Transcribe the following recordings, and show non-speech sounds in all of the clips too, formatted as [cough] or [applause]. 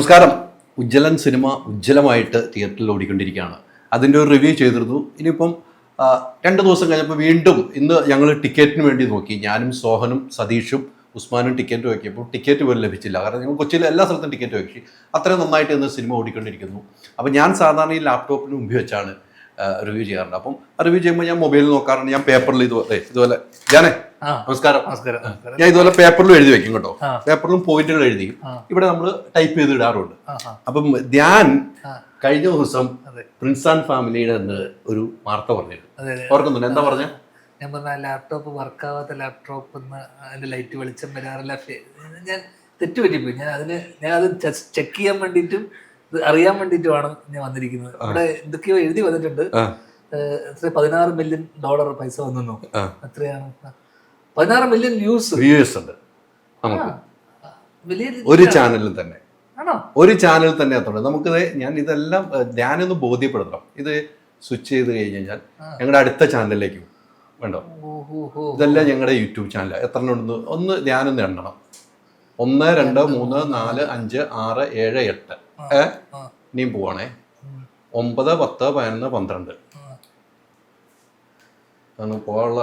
നമസ്കാരം. ഉജ്ജ്വലൻ സിനിമ ഉജ്ജ്വലമായിട്ട് തിയേറ്ററിൽ ഓടിക്കൊണ്ടിരിക്കുകയാണ്. അതിന്റെ ഒരു റിവ്യൂ ചെയ്തിരുന്നു. ഇനിയിപ്പം രണ്ട് ദിവസം കഴിഞ്ഞപ്പോൾ വീണ്ടും ഇന്ന് ഞങ്ങൾ ടിക്കറ്റിന് വേണ്ടി നോക്കി. ഞാനും സോഹനും സതീഷും ഉസ്മാനും ടിക്കറ്റ് നോക്കിയപ്പോൾ ടിക്കറ്റ് പോലും ലഭിച്ചില്ല. കാരണം ഞങ്ങൾ കൊച്ചിയിൽ എല്ലാ സ്ഥലത്തും ടിക്കറ്റ് നോക്കി അത്രയും നന്നായിട്ട് ഇന്ന് സിനിമ ഓടിക്കൊണ്ടിരിക്കുന്നു. അപ്പോൾ ഞാൻ സാധാരണ ഈ ലാപ്ടോപ്പിന് മുമ്പിൽ വെച്ചാണ് റിവ്യൂ ചെയ്യാറുണ്ട്. അപ്പം റിവ്യൂ ചെയ്യുമ്പോൾ ഞാൻ മൊബൈലിൽ നോക്കാറുണ്ട്. ഞാൻ പേപ്പറിൽ ഇതുപോലെ ഇതുപോലെ ഞാനേ നമസ്കാരം. നമസ്കാരം ഞാൻ ഇതുപോലെ പേപ്പറിലും എഴുതി വെക്കും കേട്ടോ. പേപ്പറിലും പോയിന്റുകൾ എഴുതി ഇവിടെ നമ്മൾ ടൈപ്പ് ചെയ്ത് ഇടാറുണ്ട്. അപ്പം ധ്യാൻ കഴിഞ്ഞ ദിവസം പ്രിൻസ് ആൻഡ് ഫാമിലിയുടെ ഒരു വാർത്ത പറഞ്ഞിരുന്നു. ഓർക്കുന്നുണ്ട്? എന്താ പറഞ്ഞ? ഞാൻ പറഞ്ഞ ലാപ്ടോപ്പ് വർക്കാവാത്ത ലാപ്ടോപ്പ് അതിന്റെ ലൈറ്റ് വെളിച്ചം വരാറില്ല. ഞാൻ തെറ്റുപറ്റിപ്പോയി. ഞാൻ അതിന് ഞാൻ അത് ചെക്ക് ചെയ്യാൻ വേണ്ടിയിട്ടും അറിയാൻ വേണ്ടിയിട്ടുമാണ് ഞാൻ വന്നിരിക്കുന്നത്. അവിടെ എന്തൊക്കെയോ എഴുതി വന്നിട്ടുണ്ട്. എത്ര പതിനാറ് മില്യൺ ഡോളർ പൈസ വന്നു. എത്രയാണ്? പതിനാറ് മില്യൺ വ്യൂസ് വ്യൂസ് ഉണ്ട്. നമുക്ക് ഒരു ചാനലിൽ തന്നെ. ഒരു ചാനൽ തന്നെ അത്ര നമുക്കിത് ഞാൻ ഇതെല്ലാം ഞാനൊന്ന് ബോധ്യപ്പെടുത്തണം. ഇത് സ്വിച്ച് ചെയ്ത് കഴിഞ്ഞ് കഴിഞ്ഞാൽ ഞങ്ങളുടെ അടുത്ത ചാനലിലേക്ക്. വേണ്ടോ? ഇതെല്ലാം ഞങ്ങളുടെ യൂട്യൂബ് ചാനൽ എത്ര ഉണ്ടെന്ന് ഒന്ന് ഞാനൊന്ന് എണ്ണണം ഒന്ന് രണ്ട് മൂന്ന് നാല്. അഞ്ച് ആറ് ഏഴ് എട്ട്. ഇനിയും പോവാണേ. ഒമ്പത് പത്ത് പതിനൊന്ന് പന്ത്രണ്ട്. പോകാനുള്ള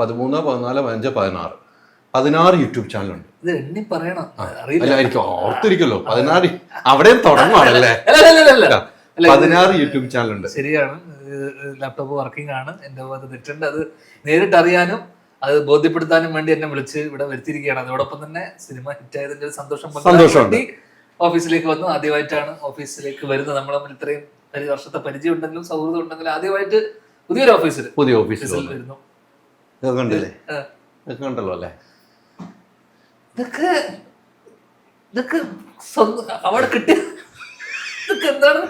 പതിമൂന്ന് പതിനാല് പതിനഞ്ച് പതിനാറ്. പതിനാറ് യൂട്യൂബ് ചാനലുണ്ട്. ഇത് എണ്ണി പറയണം. അറിയില്ല. അല്ല എനിക്ക് ഓർത്തിരിക്കല്ലോ പതിനാറ് അവിടെയും തുടങ്ങുവാണല്ലേ? പതിനാറ് യൂട്യൂബ് ചാനലുണ്ട്. ശരിയാണ്. ലാപ്ടോപ്പ് വർക്കിംഗ് ആണ്. എന്റെ ഭാഗത്ത് തെറ്റുണ്ട്. അത് നേരിട്ട് അറിയാനും അത് ബോധ്യപ്പെടുത്താനും വേണ്ടി എന്നെ വിളിച്ച് ഇവിടെ വരുത്തിയിരിക്കുകയാണ്. അതോടൊപ്പം തന്നെ സിനിമ ഹിറ്റായതിന്റെ ഒരു സന്തോഷം സന്തോഷമുണ്ട്. ഓഫീസിലേക്ക് വന്നു. ആദ്യമായിട്ടാണ് ഓഫീസിലേക്ക് വരുന്നത്. നമ്മൾ തമ്മിൽ ഇത്രയും ഒരു വർഷത്തെ പരിചയം ഉണ്ടെങ്കിലും സൗഹൃദം ഉണ്ടെങ്കിലും ആദ്യമായിട്ട് പുതിയൊരു ഓഫീസിൽ പുതിയ ഓഫീസിൽ വരുന്നു. ഇതൊക്കെ. കണ്ടല്ലോ? അല്ലേ? ഇതൊക്കെ ഇതൊക്കെ അവിടെ കിട്ടിയ ഇതൊക്കെ എന്താണ്?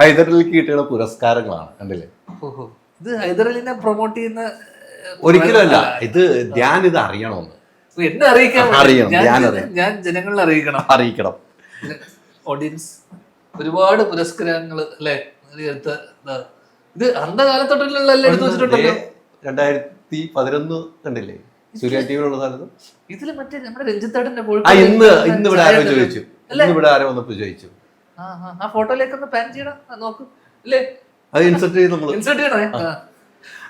ഹൈദരലിക്ക് കിട്ടിയ പുരസ്കാരങ്ങളാണ്. കണ്ടില്ലേ? ഓഹോ. ഇത് ഹൈദരലിനെ പ്രൊമോട്ട് ചെയ്യുന്ന ഒരിക്കലും അല്ല. ഇത് ഞാൻ ഇത് അറിയണമെന്ന്. എന്നെ അറിയിക്കണം അറിയണം, ഞാൻ ഞാൻ ഞാൻ ജനങ്ങളെ അറിയിക്കണം. അറിയിക്കണം. ഓഡിയൻസ് ഒരുപാട് പുരസ്കാരങ്ങൾ അല്ലേ? എടുത്ത ഇതാ. അന്ത കാലത്തൊട്ടുള്ള എടുത്തു വെച്ചിട്ടുണ്ടല്ലോ? രണ്ടായിരത്തി പതിനൊന്ന് കണ്ടില്ലേ? സൂര്യ ഇതിൽ മറ്റേ നമ്മുടെ രഞ്ജിത്താടിന്റെ ആ ഇന്ന് ഇന്ന് ഇവിടെ ആരോ ചായ ചോദിച്ചു. അല്ലേ? ഇന്ന് ഇവിടെ ആരോ വന്നപ്പോ ചോദിച്ചു. ആ, ഫോട്ടോയിലേക്ക് ഒന്ന് പാൻ ചെയ്യണം. നോക്കും. അല്ലേ? അത് ഇൻസെർട്ട് ചെയ്ത് നമ്മൾ ഇൻസേർട്ട് ചെയ്യണേ?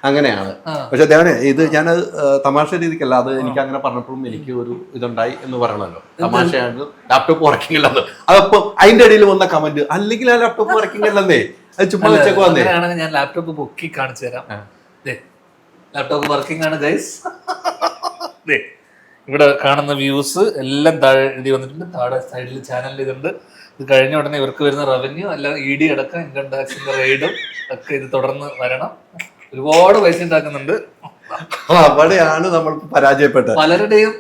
അങ്ങനെയാണ്. പക്ഷെ അദ്ദേഹം ഇത് ഞാൻ തമാശ രീതിക്കല്ല അത് എനിക്ക് അങ്ങനെ പറഞ്ഞപ്പോഴും എനിക്ക് ഒരു ഇതുണ്ടായി എന്ന് പറയണല്ലോ തമാശയാണ് ലാപ്ടോപ്പ് അല്ലെന്ന് അതപ്പോ അതിന്റെ ഇടയിൽ വന്ന കമന്റ് അല്ലെങ്കിൽ ആ ലാപ്ടോപ്പ് വർക്കിംഗ് അല്ലെന്നേ അത് ചുമ്മാ വെച്ചേക്ക് വന്നേ. ഞാൻ ലാപ്ടോപ്പ് പൊക്കി കാണിച്ചു തരാം. ലാപ്ടോപ്പ് വർക്കിംഗ് ആണ് ഗൈസ് [laughs] ഇവിടെ കാണുന്ന വ്യൂസ് എല്ലാം താഴെ എഴുതി വന്നിട്ടുണ്ട്. താഴെ സൈഡിൽ ചാനൽ ഇതുണ്ട്. ഇത് കഴിഞ്ഞ ഉടനെ ഇവർക്ക് വരുന്ന റവന്യൂ അല്ല ഇ ഡി അടക്കം ഇൻകം ടാക്സിന്റെ റെയ്ഡും ഒക്കെ ഇത് തുടർന്ന് വരണം. ഒരുപാട് പൈസ ഉണ്ടാക്കുന്നുണ്ട് അവിടെയാണ് നമ്മൾ പരാജയപ്പെട്ടത് പലരുടെയും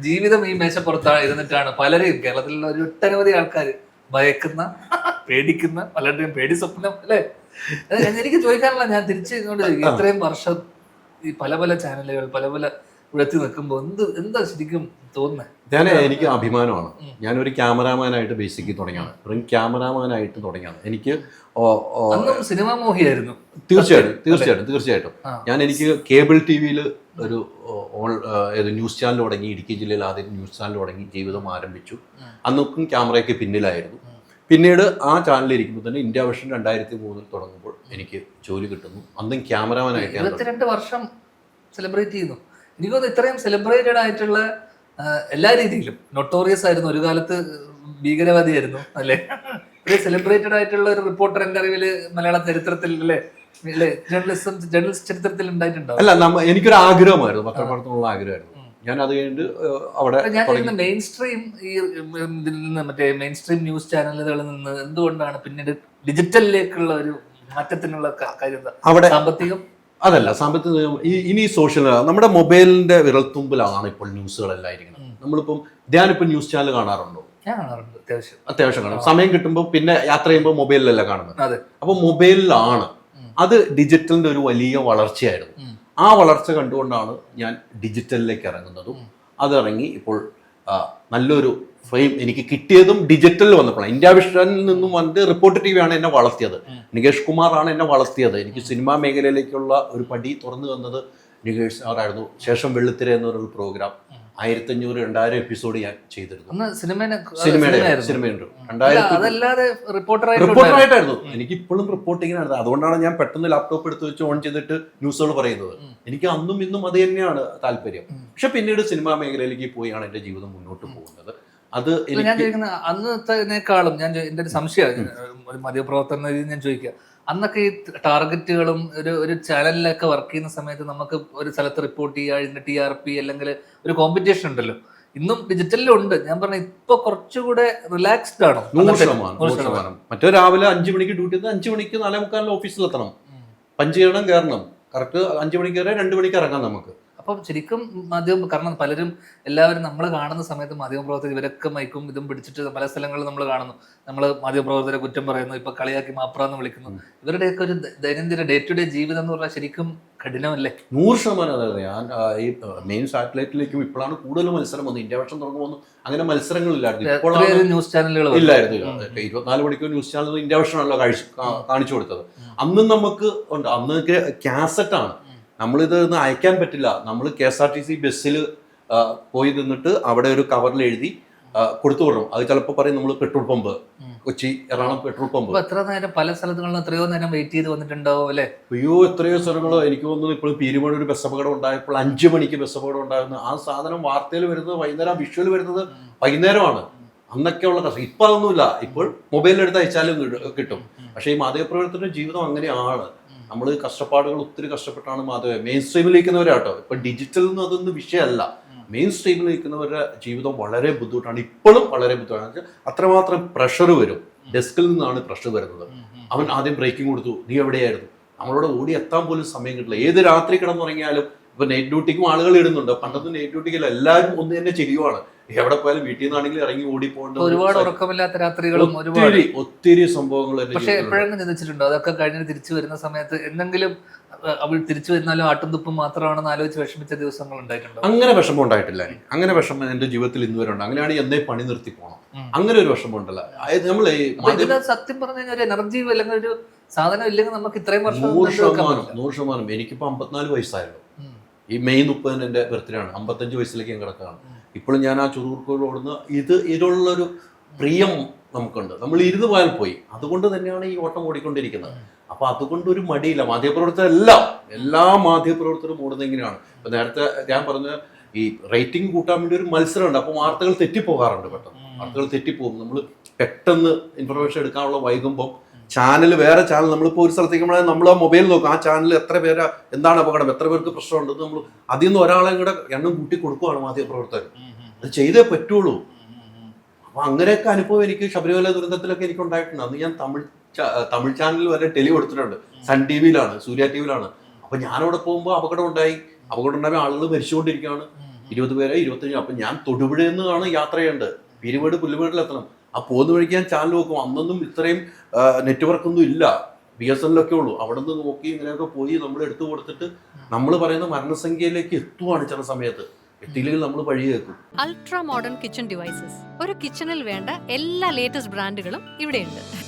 ജീവിതം ഈ മേശപ്പുറത്താണ് ഇരുന്നിട്ടാണ് പലരെയും കേരളത്തിലുള്ള ഒരു ഒട്ടനവധി ആൾക്കാർ ഭയക്കുന്ന പേടിക്കുന്ന പലരുടെയും പേടി സ്വപ്നം അല്ലേ എനിക്ക് ചോദിക്കാനുള്ള ഞാൻ തിരിച്ചു ഇങ്ങോട്ട്. ഇത്രയും വർഷം ഈ പല പല ചാനലുകൾ പല പല ഉഴത്തി നിൽക്കുമ്പോൾ എന്ത് എന്താ ശരിക്കും തോന്നുന്നത് ഞാൻ എനിക്ക് അഭിമാനമാണ്. ഞാനൊരു ക്യാമറാമാനായിട്ട് ബേസിക്കലി തുടങ്ങിയാണ്. വെറും ക്യാമറാമാനായിട്ട് തുടങ്ങിയാണ്. എനിക്ക് സിനിമാ മോഹിയായിരുന്നു. തീർച്ചയായിട്ടും തീർച്ചയായിട്ടും തീർച്ചയായിട്ടും. ഞാൻ എനിക്ക് കേബിൾ ടി വിയിൽ ഒരു ഓൾ ഏത് ന്യൂസ് ചാനൽ തുടങ്ങി ഇടുക്കി ജില്ലയിൽ ആദ്യം ന്യൂസ് ചാനൽ തുടങ്ങി ജീവിതം ആരംഭിച്ചു. അന്നൊക്കെ ക്യാമറയ്ക്ക് പിന്നിലായിരുന്നു. പിന്നീട് ആ ചാനലിൽ ഇരിക്കുമ്പോൾ തന്നെ ഇന്ത്യ വിഷൻ രണ്ടായിരത്തി മൂന്നിൽ തുടങ്ങുമ്പോൾ എനിക്ക് ജോലി കിട്ടുന്നു. അന്നും ക്യാമറാമാനായിട്ട്. ഇരുപത്തിരണ്ട് വർഷം സെലിബ്രേറ്റ് ചെയ്യുന്നു. എനിക്ക് തോന്നുന്നു ഇത്രയും സെലിബ്രേറ്റഡ് ആയിട്ടുള്ള എല്ലാ രീതിയിലും. നൊട്ടോറിയസ് ആയിരുന്നു. ഒരു കാലത്ത് ഭീകരവാദിയായിരുന്നു അല്ലേ? ഒരു സെലിബ്രേറ്റഡ് ആയിട്ടുള്ള ഒരു റിപ്പോർട്ടർ എന്റെ അറിവിൽ മലയാള ചരിത്രത്തിൽ അല്ലേ? ജേർണലിസം ജേർണലിസ്റ്റ് ചരിത്രത്തിൽ ഉണ്ടായിട്ടുണ്ടാവും അല്ല എനിക്കൊരു ആഗ്രഹമായിരുന്നു. പത്രപ്രവർത്തനമുള്ള ആഗ്രഹമായിരുന്നു. ഞാൻ അത് കഴിഞ്ഞിട്ട് അവിടെ ഞാൻ മെയിൻ സ്ട്രീം ഈ ഇതിൽ നിന്ന് മറ്റേ മെയിൻ സ്ട്രീം ന്യൂസ് ചാനലുകളിൽ നിന്ന് എന്തുകൊണ്ടാണ് പിന്നീട് ഡിജിറ്റലിലേക്കുള്ള ഒരു മാറ്റത്തിനുള്ള കാര്യം അവിടെ സാമ്പത്തികം അതല്ല സാമ്പത്തിക ഇനി സോഷ്യൽ നമ്മുടെ മൊബൈലിന്റെ വിരൽത്തുമ്പിലാണ് ഇപ്പോൾ ന്യൂസുകളെല്ലാം ഇരിക്കുന്നത്. നമ്മളിപ്പം ധ്യാനിപ്പം ന്യൂസ് ചാനൽ കാണാറുണ്ടോ? ഞാൻ കാണാറുണ്ട് അത്യാവശ്യം. അത്യാവശ്യം കാണും. സമയം കിട്ടുമ്പോൾ പിന്നെ യാത്ര ചെയ്യുമ്പോൾ മൊബൈലിലല്ല കാണുന്നത്? അതെ. അപ്പോൾ മൊബൈലിലാണ്. അത് ഡിജിറ്റലിന്റെ ഒരു വലിയ വളർച്ചയായിരുന്നു. ആ വളർച്ച കണ്ടുകൊണ്ടാണ് ഞാൻ ഡിജിറ്റലിലേക്ക് ഇറങ്ങുന്നതും അതിറങ്ങി ഇപ്പോൾ നല്ലൊരു ഫ്രെയിം എനിക്ക് കിട്ടിയതും ഡിജിറ്റലിൽ വന്നപ്പോഴാണ്. ഇന്ത്യ വിഷനിൽ നിന്നും വന്നിട്ട് റിപ്പോർട്ട് ടി വിയാണ് എന്നെ വളർത്തിയത്. നികേഷ് കുമാർ ആണ് എന്നെ വളർത്തിയത്. എനിക്ക് സിനിമാ മേഖലയിലേക്കുള്ള ഒരു പടി തുറന്നു തന്നത് നികേഷ് സാറായിരുന്നു. ശേഷം വെള്ളിത്തിര എന്നൊരു പ്രോഗ്രാം ആയിരത്തഞ്ഞൂറ് രണ്ടായിരം എപ്പിസോഡ് ഞാൻ ചെയ്തിരുന്നു. സിനിമയുടെ. സിനിമയുണ്ട് റിപ്പോർട്ടർ രണ്ടായിരത്തി റിപ്പോർട്ടറായിട്ടായിരുന്നു എനിക്ക് ഇപ്പോഴും റിപ്പോർട്ടിങ്ങിനാണ് അതുകൊണ്ടാണ് ഞാൻ പെട്ടെന്ന് ലാപ്ടോപ്പ് എടുത്ത് വെച്ച് ഓൺ ചെയ്തിട്ട് ന്യൂസുകൾ പറയുന്നത്. എനിക്ക് അന്നും ഇന്നും അത് തന്നെയാണ് താല്പര്യം. പക്ഷെ പിന്നീട് സിനിമാ മേഖലയിലേക്ക് പോയാണ് എന്റെ ജീവിതം മുന്നോട്ട് പോകുന്നത്. അത് ഞാൻ ചോദിക്കുന്ന അന്നത്തേക്കാളും ഞാൻ എന്റെ ഒരു സംശയമാണ് ഒരു മദ്യപ്രവർത്തന രീതി ഞാൻ ചോദിക്കുക അന്നൊക്കെ ഈ ടാർഗറ്റുകളും ഒരു ഒരു ചാനലിലൊക്കെ വർക്ക് ചെയ്യുന്ന സമയത്ത് നമുക്ക് ഒരു സ്ഥലത്ത് റിപ്പോർട്ട് ചെയ്യുക അതിന്റെ ടി ആർ പി അല്ലെങ്കിൽ ഒരു കോമ്പറ്റീഷൻ ഉണ്ടല്ലോ. ഇന്നും ഡിജിറ്റലിലും ഉണ്ട്. ഞാൻ പറഞ്ഞ ഇപ്പൊ കുറച്ചുകൂടെ റിലാക്സ്ഡ് ആണോ? നൂറ് ശതമാനം ശതമാനം. മറ്റേ രാവിലെ അഞ്ചു മണിക്ക് ഡ്യൂട്ടി അഞ്ചു മണിക്ക് നാലേ മുക്കാലിന് ഓഫീസിൽ എത്തണം. പഞ്ച് ചെയ്യണം കയറണം കറക്റ്റ് അഞ്ചു മണിക്ക് വരെ രണ്ട് മണിക്ക് ഇറങ്ങാം നമുക്ക്. അപ്പം ശരിക്കും മാധ്യമം കാരണം പലരും എല്ലാവരും നമ്മൾ കാണുന്ന സമയത്ത് മാധ്യമപ്രവർത്തകർ ഇവരൊക്കെ മൈക്കും ഇതും പിടിച്ചിട്ട് പല സ്ഥലങ്ങളിലും നമ്മൾ കാണുന്നു. നമ്മൾ മാധ്യമപ്രവർത്തകരെ കുറ്റം പറയുന്നു ഇപ്പൊ കളിയാക്കി മാപ്രാന്ന് വിളിക്കുന്നു. ഇവരുടെയൊക്കെ ഒരു ദൈനംദിന ഡേ ടു ഡേ ജീവിതം എന്ന് പറഞ്ഞാൽ ശരിക്കും കഠിനമല്ലേ? നൂറ് ശതമാനം അതായത് ഞാൻ ഈ മെയിൻ സാറ്റലൈറ്റിലേക്കും ഇപ്പോഴാണ് കൂടുതൽ മത്സരം വന്നത്. ഇന്ത്യ വർഷം തുടങ്ങുമ്പോൾ അങ്ങനെ മത്സരങ്ങളില്ലായിരുന്നു. ഇപ്പോഴാണ് ന്യൂസ് ചാനലുകൾ ഇല്ലായിരുന്നു ഇരുപത്തിനാല് മണിക്കൂർ ന്യൂസ് ചാനൽ ഇന്ത്യ വർഷമാണല്ലോ കാണിച്ചു കൊടുത്തത്. അന്നും നമുക്ക് ഉണ്ട്. അന്നൊക്കെ കാസറ്റ് ആണ്. നമ്മളിത് ഒന്ന് അയക്കാൻ പറ്റില്ല. നമ്മൾ K S R T C ബസ്സിൽ പോയി നിന്നിട്ട് അവിടെ ഒരു കവറിൽ എഴുതി കൊടുത്തു വിടണം. അത് ചിലപ്പോൾ പറയും നമ്മൾ petrol pump Kochi Ernakulam petrol pump. എത്ര നേരം പല സ്ഥലത്തുകളിലും എത്രയോ നേരം വെയിറ്റ് ചെയ്ത് വന്നിട്ടുണ്ടാവും അല്ലേ? അയ്യോ എത്രയോ സ്ഥലങ്ങളോ. എനിക്ക് തോന്നുന്നു ഇപ്പോൾ പീരുമണി ഒരു ബസ് അപകടം ഉണ്ടായപ്പോൾ അഞ്ച് മണിക്ക് ബസ് അപകടം ഉണ്ടായിരുന്നു. ആ സാധനം വാർത്തയിൽ വരുന്നത് വൈകുന്നേരം വിഷ്വൽ വരുന്നത് വൈകുന്നേരമാണ്. അന്നൊക്കെ ഉള്ള കഷ്ടം. ഇപ്പൊ അതൊന്നുമില്ല. ഇപ്പോൾ മൊബൈലിൽ എടുത്ത് അയച്ചാലും കിട്ടും- കിട്ടും പക്ഷേ ഈ മാധ്യമപ്രവർത്തന ജീവിതം അങ്ങനെയാണ്. നമ്മൾ കഷ്ടപ്പാടുകൾ ഒത്തിരി കഷ്ടപ്പെട്ടാണ് മാധവ. മെയിൻ സ്ട്രീമിൽ നിൽക്കുന്നവരാട്ടോ ഇപ്പൊ ഡിജിറ്റൽ എന്ന് അതൊന്നും വിഷയമല്ല. മെയിൻ സ്ട്രീമിൽ നിൽക്കുന്നവരുടെ ജീവിതം വളരെ ബുദ്ധിമുട്ടാണ്. ഇപ്പോഴും വളരെ ബുദ്ധിമുട്ടാണ്. അത്രമാത്രം പ്രഷർ വരും. ഡെസ്കിൽ നിന്നാണ് പ്രഷർ വരുന്നത്. അവൻ ആദ്യം ബ്രേക്കിംഗ് കൊടുത്തു. നീ എവിടെയായിരുന്നു? നമ്മളോട് ഓടി എത്താൻ പോലും സമയം കിട്ടില്ല. ഏത് രാത്രി കിടന്നുറങ്ങിയാലും ഇപ്പൊ നൈറ്റ് ഡ്യൂട്ടിക്കും ആളുകൾ ഇടുന്നുണ്ട്. പണ്ടത്തെ നൈറ്റ് ഡ്യൂട്ടിക്കല്ല എല്ലാവരും ഒന്ന് തന്നെ ചെയ്യുവാണ്. എവിടെ പോയാലും വീട്ടിൽ നിന്നാണെങ്കിൽ ഇറങ്ങി ഓടി ഒരുപാട് ഉറക്കമില്ലാത്ത രാത്രികളും ഒരുപാട്. ഒത്തിരി സംഭവങ്ങൾ പക്ഷേ. എപ്പോഴെങ്കിലും ചിന്തിച്ചിട്ടുണ്ടോ? അതൊക്കെ കഴിഞ്ഞ് തിരിച്ചു വരുന്ന സമയത്ത് എന്തെങ്കിലും അവൾ തിരിച്ചു വരുന്നാലും ആട്ടും തുപ്പും മാത്രമാണെന്ന് ആലോചിച്ച് വിഷമിച്ച ദിവസങ്ങൾ ഉണ്ടായിട്ടുണ്ടോ? അങ്ങനെ വിഷമം ഉണ്ടായിട്ടില്ല. അങ്ങനെ വിഷമം എന്റെ ജീവിതത്തിൽ ഇന്ന് വരെ ഉണ്ട്. അങ്ങനെയാണ് എന്നേ പണി നിർത്തി പോകണം അങ്ങനെ ഒരു വിഷമം ഉണ്ടല്ല. നമ്മൾ സത്യം പറഞ്ഞു കഴിഞ്ഞാൽ ഒരു എനർജി അല്ലെങ്കിൽ ഒരു സാധനം ഇല്ലെങ്കിൽ നമുക്ക് ഇത്രയും വർഷം നൂറ് ശതമാനം. നൂറ് ശതമാനം. എനിക്കിപ്പോ അമ്പത്തിനാല് വയസ്സായല്ലോ ഈ മെയ് മുപ്പതിന് എന്റെ ബർത്ത്ഡേ ആണ്. അമ്പത്തഞ്ച് വയസ്സിലേക്ക് ഞാൻ കിടക്കുകയാണ്. ഇപ്പോഴും ഞാൻ ആ ചുരുക്കൂർ ഓടുന്ന ഇത് ഇതിലുള്ളൊരു പ്രിയം നമുക്കുണ്ട്. നമ്മൾ ഇരുന്ന് പോയാൽ പോയി. അതുകൊണ്ട് തന്നെയാണ് ഈ ഓട്ടം ഓടിക്കൊണ്ടിരിക്കുന്നത്. അപ്പോൾ അതുകൊണ്ട് ഒരു മടിയില്ല. മാധ്യമപ്രവർത്തകർ എല്ലാം എല്ലാ മാധ്യമപ്രവർത്തകരും ഓടുന്നത് ഇങ്ങനെയാണ്. ഇപ്പം നേരത്തെ ഞാൻ പറഞ്ഞ ഈ റേറ്റിംഗ് കൂട്ടാൻ വേണ്ടി ഒരു മത്സരമുണ്ട്. അപ്പോൾ വാർത്തകൾ തെറ്റിപ്പോകാറുണ്ട് പെട്ടെന്ന്. വാർത്തകൾ തെറ്റിപ്പോകും. നമ്മൾ പെട്ടെന്ന് ഇൻഫർമേഷൻ എടുക്കാനുള്ള വൈകുമ്പോൾ ചാനൽ വേറെ ചാനൽ നമ്മളിപ്പോൾ ഒരു സ്ഥലത്തേക്ക് നമ്മളെ നമ്മൾ ആ മൊബൈൽ നോക്കും. ആ ചാനൽ എത്ര പേരാ എന്താണ് അപകടം എത്ര പേർക്ക് പ്രശ്നമുണ്ടെന്ന് നമ്മൾ അതിൽ നിന്ന് ഒരാളെ കൂടെ എണ്ണം കൂട്ടി കൊടുക്കുവാണ് മാധ്യമപ്രവർത്തകർ അത് ചെയ്തേ പറ്റുള്ളൂ. അപ്പൊ അങ്ങനെയൊക്കെ അനുഭവം എനിക്ക് ശബരിമല ദുരന്തത്തിലൊക്കെ എനിക്ക് ഉണ്ടായിട്ടുണ്ട്. അന്ന് ഞാൻ തമിഴ് തമിഴ് ചാനൽ വരെ ടെലി കൊടുത്തിട്ടുണ്ട്. സൺ ടി വിയിലാണ് സൂര്യ ടി വിയിലാണ് അപ്പൊ ഞാൻ അവിടെ പോകുമ്പോൾ അപകടം ഉണ്ടായി. അപകടം ഉണ്ടായ ആളുകൾ മരിച്ചുകൊണ്ടിരിക്കുകയാണ്. ഇരുപത് പേരെ ഇരുപത്തഞ്ച്. അപ്പൊ ഞാൻ തൊടുപുഴയിൽ നിന്നാണ് യാത്ര ചെയ്യേണ്ടത്. പിരിവേട് പുല്ലുവേടിലെത്തണം ആ പോകുന്ന വഴിക്ക് ഞാൻ ചാനൽ നോക്കും. അന്നൊന്നും ഇത്രയും നെറ്റ്വർക്ക് ഒന്നും ഇല്ല. ബി എസ് എല്ലൊക്കെ ഉള്ളൂ. അവിടെ നിന്ന് നോക്കി ഇങ്ങനെയൊക്കെ പോയി നമ്മൾ എടുത്തു കൊടുത്തിട്ട് നമ്മൾ പറയുന്ന മരണസംഖ്യയിലേക്ക് എത്തുവാണ് ചില സമയത്ത്. നമ്മൾ അൾട്രാ മോഡേൺ കിച്ചൺ ഡിവൈസസ് ഒരു കിച്ചണിൽ വേണ്ട എല്ലാ ലേറ്റസ്റ്റ് ബ്രാൻഡുകളും ഇവിടെയുണ്ട്.